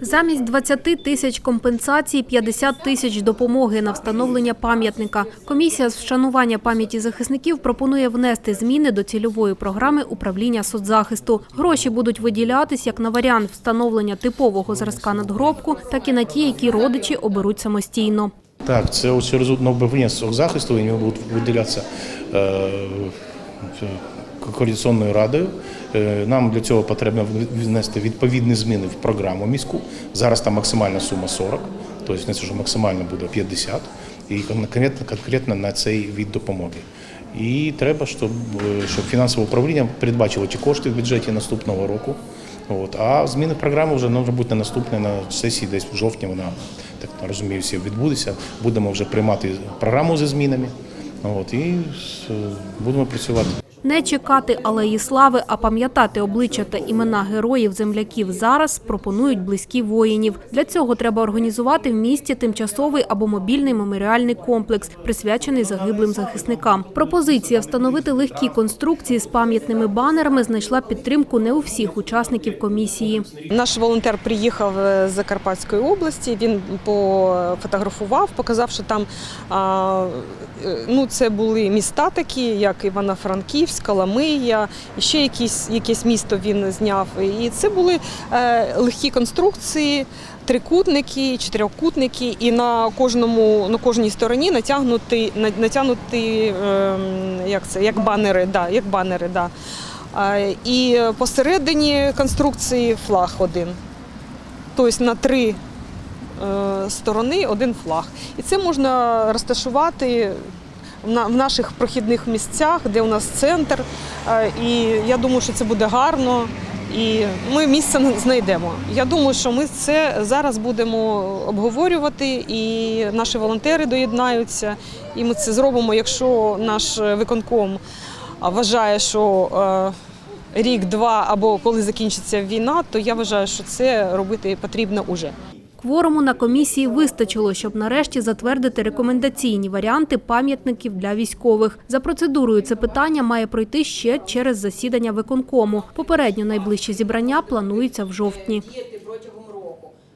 Замість 20 тисяч компенсацій – 50 тисяч допомоги на встановлення пам'ятника. Комісія з вшанування пам'яті захисників пропонує внести зміни до цільової програми управління соцзахисту. Гроші будуть виділятись як на варіант встановлення типового зразка надгробку, так і на ті, які родичі оберуть самостійно. Так, це ось через об'явлення захисту, і вони будуть виділятися е, координаційною радою. Е, Нам для цього потрібно внести відповідні зміни в програму міську. Зараз там максимальна сума 40, тобто не вже максимально буде 50, і конкретно, конкретно на цей від допомоги. І треба, щоб, е, щоб фінансове управління передбачило ті кошти в бюджеті наступного року. От. А зміни програми вже може бути на наступне на сесії, десь в жовтні вона, так розумію, всі відбудеться. Будемо вже приймати програму зі змінами. От, і е, будемо працювати. Не чекати алеї слави, а пам'ятати обличчя та імена героїв земляків зараз пропонують близькі воїнів. Для цього треба організувати в місті тимчасовий або мобільний меморіальний комплекс, присвячений загиблим захисникам. Пропозиція встановити легкі конструкції з пам'ятними банерами знайшла підтримку не у всіх учасників комісії. Наш волонтер приїхав е, з Закарпатської області. Він пофотографував, показав, що там е, ну, це були міста такі, як Івано-Франківськ, Ламия, ще якісь, якесь місто він зняв. І це були е, легкі конструкції. Трикутники, чотирикутники, і на кожному на кожній стороні натягнути натягнути ем, як це як банери, да, як банери, да. А, І посередині конструкції флаг один. Тобто на три е, сторони один флаг. І це можна розташувати в на- в наших прохідних місцях, де у нас центр. Е, І я думаю, що це буде гарно. І ми місце знайдемо. Я думаю, що ми це зараз будемо обговорювати, і наші волонтери доєднаються. І ми це зробимо, якщо наш виконком вважає, що е, рік-два або коли закінчиться війна, то я вважаю, що це робити потрібно уже. Кворуму на комісії вистачило, щоб нарешті затвердити рекомендаційні варіанти пам'ятників для військових. За процедурою це питання має пройти ще через засідання виконкому. Попередньо найближче зібрання планується в жовтні.